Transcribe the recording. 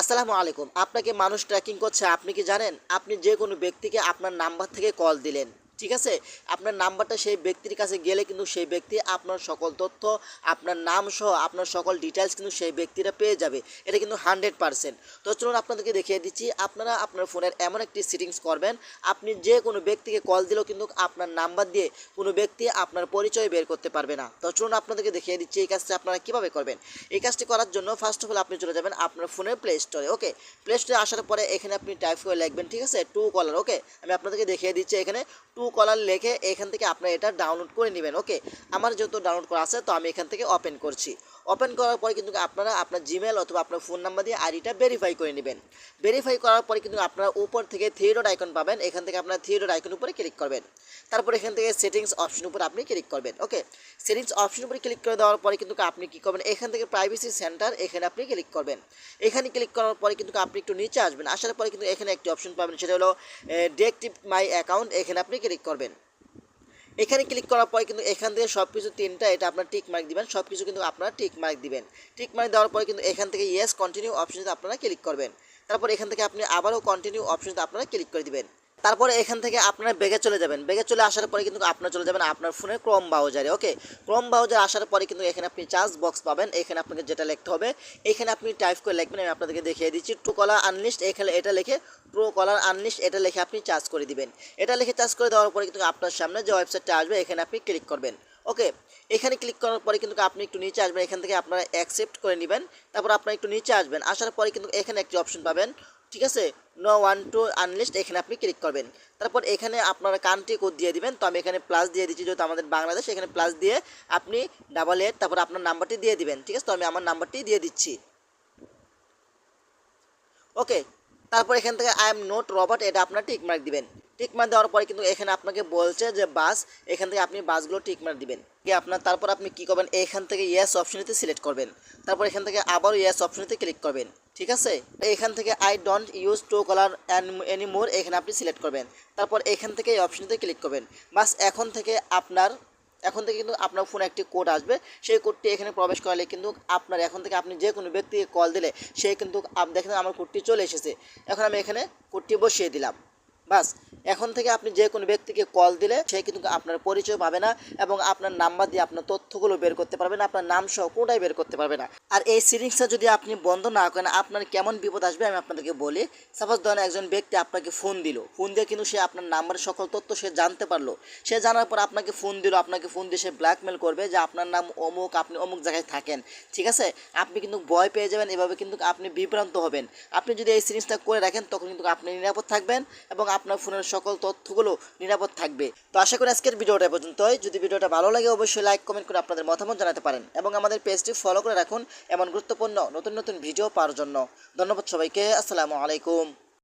আসসালামু আলাইকুম। আপনাকে মানুষ ট্র্যাকিং করছে, আপনি কি জানেন? আপনি যে কোনো ব্যক্তিকে আপনার নাম্বার থেকে কল দিলেন। ঠিক আছে? আপনার নাম্বারটা সেই ব্যক্তির কাছে গেলে কিন্তু সেই ব্যক্তি আপনার সকল তথ্য, আপনার নাম সহ আপনার সকল ডিটেলস কিন্তু সেই ব্যক্তিরা পেয়ে যাবে। এটা কিন্তু হান্ড্রেড পারসেন্ট তো চলুন আপনাদেরকে দেখিয়ে দিচ্ছি, আপনারা আপনার ফোনের এমন একটি সেটিংস করবেন, আপনি যে কোনো ব্যক্তিকে কল দিলেও কিন্তু আপনার নাম্বার দিয়ে কোনো ব্যক্তি আপনার পরিচয় বের করতে পারবে না। তো চলুন আপনাদেরকে দেখিয়ে দিচ্ছি এই কাজটি আপনারা কীভাবে করবেন। এই কাজটি করার জন্য ফার্স্ট অফ অল আপনি চলে যাবেন আপনার ফোনের প্লে স্টোরে ওকে প্লে স্টোরে আসার পরে এখানে আপনি টাইপ করে লিখবেন, ঠিক আছে? টু কলার ওকে আমি আপনাদেরকে দেখিয়ে দিচ্ছি এখানে টু কলার লেখে এখান থেকে আপনারা এটা ডাউনলোড করে নেবেন। ওকে আমার যেহেতু ডাউনলোড করা আছে, তো আমি এখান থেকে ওপেন করছি। ওপেন করার পরে কিন্তু আপনারা আপনার জিমেল অথবা আপনার ফোন নাম্বার দিয়ে আইডিটা ভেরিফাই করে নেবেন। ভেরিফাই করার পরে কিন্তু আপনারা উপর থেকে থ্রি ডট আইকন পাবেন। এখান থেকে আপনার থ্রি ডট আইকন উপরে ক্লিক করবেন। তারপর এখান থেকে সেটিংস অপশন উপরে আপনি ক্লিক করবেন। ওকে সেটিংস অপশন উপরে ক্লিক করে দেওয়ার পরে কিন্তু আপনি কী করবেন? এখান থেকে প্রাইভেসি সেন্টার এখানে আপনি ক্লিক করবেন। এখানে ক্লিক করার পরে কিন্তু আপনি একটু নিচে আসবেন। আসার পরে কিন্তু এখানে একটি অপশন পাবেন, সেটা হলো ডিএক্টিভ মাই অ্যাকাউন্ট এখানে আপনি ক্লিক করবেন। এখানে ক্লিক করার পরে কিন্তু এখান থেকে সব কিছু তিনটা, এটা আপনার টিক মার্ক দিবেন সব কিছু কিন্তু আপনারা টিক মার্ক দিবেন। টিক মার্ক দেওয়ার পরে কিন্তু এখান থেকে ইয়েস কন্টিনিউ অপশনটা আপনারা ক্লিক করবেন। তারপর এখান থেকে আপনি আবারও কন্টিনিউ অপশনটা আপনারা ক্লিক করে দিবেন। তারপরে এখান থেকে আপনারা বেগে চলে যাবেন। বেগে চলে আসার পরে কিন্তু আপনারা চলে যাবেন আপনার ফোনের ক্রোম ব্রাউজারে, ওকে? ক্রোম ব্রাউজার আসার পরে কিন্তু এখানে আপনি চার্জ বক্স পাবেন। এখানে আপনাকে যেটা লিখতে হবে, এখানে আপনি টাইপ করে লিখবেন, আমি আপনাদেরকে দেখিয়ে দিচ্ছি। ট্রু কলার আনলিস্ট, এখানে এটা লিখে প্রো কলার আনলিস্ট, এটা লিখে আপনি চার্জ করে দিবেন। এটা লিখে চার্জ করে দেওয়ার পরে কিন্তু আপনার সামনে যে ওয়েবসাইটটা আসবে, এখানে আপনি ক্লিক করবেন, ওকে? এখানে ক্লিক করার পরে কিন্তু আপনি একটু নিচে আসবেন, এখান থেকে আপনারা অ্যাকসেপ্ট করে নেবেন। তারপর আপনারা একটু নিচে আসবেন, আসার পরে কিন্তু এখানে একটি অপশন পাবেন ঠিক আছে? নো ওয়ান টু আনলিস্ট এখানে আপনি ক্লিক করবেন। তারপর এখানে আপনারা কান্ট্রি কোড দিয়ে দিবেন। তো আমি এখানে প্লাস দিয়ে দিচ্ছি, যেহেতু আমাদের বাংলাদেশ, এখানে প্লাস দিয়ে আপনি ডাবল এইট তারপর আপনার নাম্বারটি দিয়ে দিবেন। ঠিক আছে? তো আমি আমার নাম্বারটি দিয়ে দিচ্ছি। ওকে তারপর এখান থেকে আই এম নোট রবার্ট এটা আপনার টিক মার্ক দিবেন। টিক মার্ক দেওয়ার পরে কিন্তু এখানে আপনাকে বলছে যে বাস এখান থেকে আপনি বাসগুলো টিক মার্ক দিবেন। আপনার, তারপর আপনি কি করবেন? এখান থেকে ইয়েস অপশনেতে সিলেক্ট করবেন। তারপর এখান থেকে আবার ইয়েস অপশনেতে ক্লিক করবেন। ঠিক আছে? এখান থেকে I don't use to colour any more এখানে আপনি সিলেক্ট করবেন। তারপর এখান থেকে এই অপশনটিতে ক্লিক করবেন। বাস এখন থেকে আপনার, এখন থেকে কিন্তু আপনার ফোনে একটি কোড আসবে। সেই কোডটি এখানে প্রবেশ করালে কিন্তু আপনার, এখন থেকে আপনি যে কোনো ব্যক্তিকে কল দিলে সে কিন্তু দেখেন আমার কোডটি চলে এসেছে। এখন আমি এখানে কোডটি বসিয়ে দিলাম। বাস, এখন থেকে আপনি যে কোনো ব্যক্তিকে কল দিলে সে কিন্তু আপনার পরিচয় পাবে না এবং আপনার নাম্বার দিয়ে আপনার তথ্যগুলো বের করতে পারবে না, আপনার নাম সহ কোনোটাই বের করতে পারবে না। আর এই সিরিংসটা যদি আপনি বন্ধ না করেন, আপনার কেমন বিপদ আসবে আমি আপনাদেরকে বলি। সাপোজ ধরেন একজন ব্যক্তি আপনাকে ফোন দিল ফোন দিয়ে কিন্তু সে আপনার নাম্বারের সকল তথ্য সে জানতে পারল। সে জানার পর আপনাকে ফোন দিল, আপনাকে ফোন দিয়ে সে ব্ল্যাকমেল করবে যে আপনার নাম অমুক, আপনি অমুক জায়গায় থাকেন। ঠিক আছে? আপনি কিন্তু ভয় পেয়ে যাবেন, এভাবে কিন্তু আপনি বিভ্রান্ত হবেন। আপনি যদি এই সিরিজটা করে রাখেন, তখন কিন্তু আপনি নিরাপদ থাকবেন এবং আপনার ফোনের সকল তথ্যগুলো নিরাপদ থাকবে। তো আশা করি আজকের ভিডিওটা পর্যন্ত পর্যন্তই। যদি ভিডিওটা ভালো লাগে, অবশ্যই লাইক, কমেন্ট করে আপনাদের মতামত জানাতে পারেন এবং আমাদের পেজটি ফলো করে রাখুন এমন গুরুত্বপূর্ণ নতুন নতুন ভিডিও পাওয়ার জন্য। ধন্যবাদ সবাইকে। আসসালামু আলাইকুম।